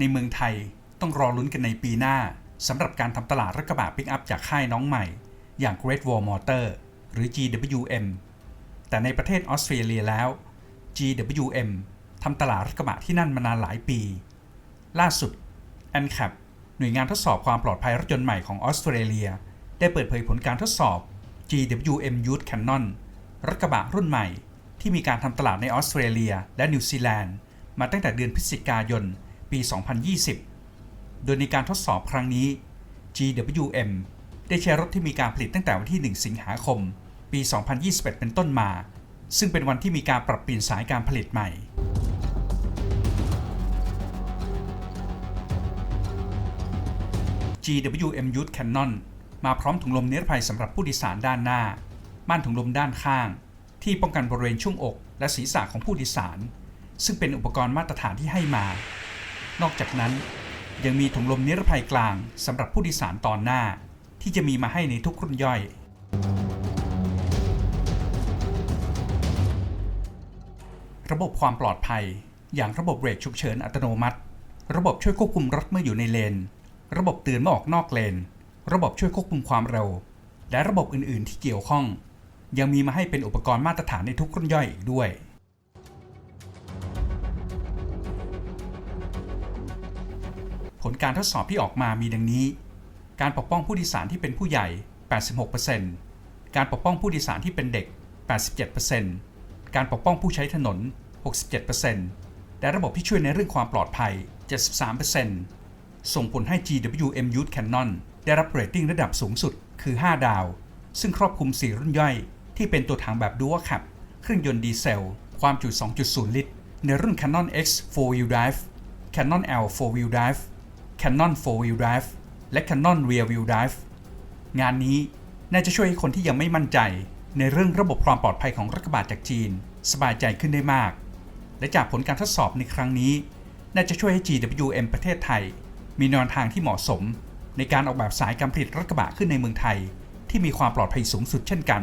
ในเมืองไทยต้องรอลุ้นกันในปีหน้าสำหรับการทำตลาดรถกระบะปิกอัพจากค่ายน้องใหม่ อย่าง Great Wall Motor หรือ GWM แต่ในประเทศออสเตรเลียแล้ว GWM ทำตลาดรถกระบะที่นั่นมานานหลายปี ล่าสุด ANCAP หน่วยงานทดสอบความปลอดภัยรถยนต์ใหม่ของออสเตรเลีย ได้เปิดเผยผลการทดสอบ GWM Youth Cannon รถกระบะรุ่นใหม่ ที่มีการทำตลาดในออสเตรเลียและนิวซีแลนด์ มาตั้งแต่เดือนพฤศจิกายน ปี 2020 โดยในการทดสอบครั้งนี้ GWM ได้ใช้รถที่มีการผลิตตั้งแต่วันที่ 1 สิงหาคม ปี 2021 เป็นต้นมา ซึ่งเป็นวันที่มีการปรับเปลี่ยนสายการผลิตใหม่ GWM Youth Cannon มาพร้อมถุงลมนิรภัยสำหรับผู้โดยสารด้านหน้า ม่านถุงลมด้านข้าง ที่ป้องกันบริเวณช่วงอก และศีรษะของผู้โดยสาร ซึ่งเป็นอุปกรณ์มาตรฐานที่ให้มา นอกจากนั้นยังมีถุงลมนิรภัยกลางสำหรับผู้โดยสารตอนหน้า ที่จะมีมาให้ในทุกรุ่นย่อย ระบบความปลอดภัย อย่างระบบเบรกฉุกเฉินอัตโนมัติ ระบบช่วยควบคุมรถเมื่ออยู่ในเลน ระบบเตือนเมื่อออกนอกเลน ระบบช่วยควบคุมความเร็ว และระบบอื่น ๆ ที่เกี่ยวข้อง ยังมีมาให้เป็นอุปกรณ์มาตรฐานในทุกรุ่นย่อยอีกด้วย ผลการทดสอบที่ออกมามีดังนี้ การปกป้องผู้โดยสารที่เป็นผู้ใหญ่ 86%การปกป้องผู้โดยสารที่เป็นเด็ก 87%การปกป้องผู้ใช้ถนน 67%และระบบที่ช่วยในเรื่องความปลอดภัย 73%ส่งผลให้ GWM Youth Cannon ได้รับเรตติ้งระดับสูงสุดคือ 5 ดาว ซึ่งครอบคลุม 4 รุ่นย่อย ที่เป็นตัวถังแบบ Dual Cab เครื่องยนต์ดีเซล ความจุ 2.0 ลิตร ในรุ่น Canon X 4-wheel drive Canon L 4-wheel drive Canon 4-wheel drive และ Canon Rear wheel drive งานนี้น่าจะช่วยให้คนที่ยังไม่มั่นใจ ในเรื่องระบบความปลอดภัยของรถกระบะจากจีน สบายใจขึ้นได้มาก และจากผลการทดสอบในครั้งนี้ น่าจะช่วยให้ GWM ประเทศไทย มีแนวทางที่เหมาะสม ในการออกแบบสายการผลิตรถกระบะขึ้นในเมืองไทย ที่มีความปลอดภัยสูงสุดเช่นกัน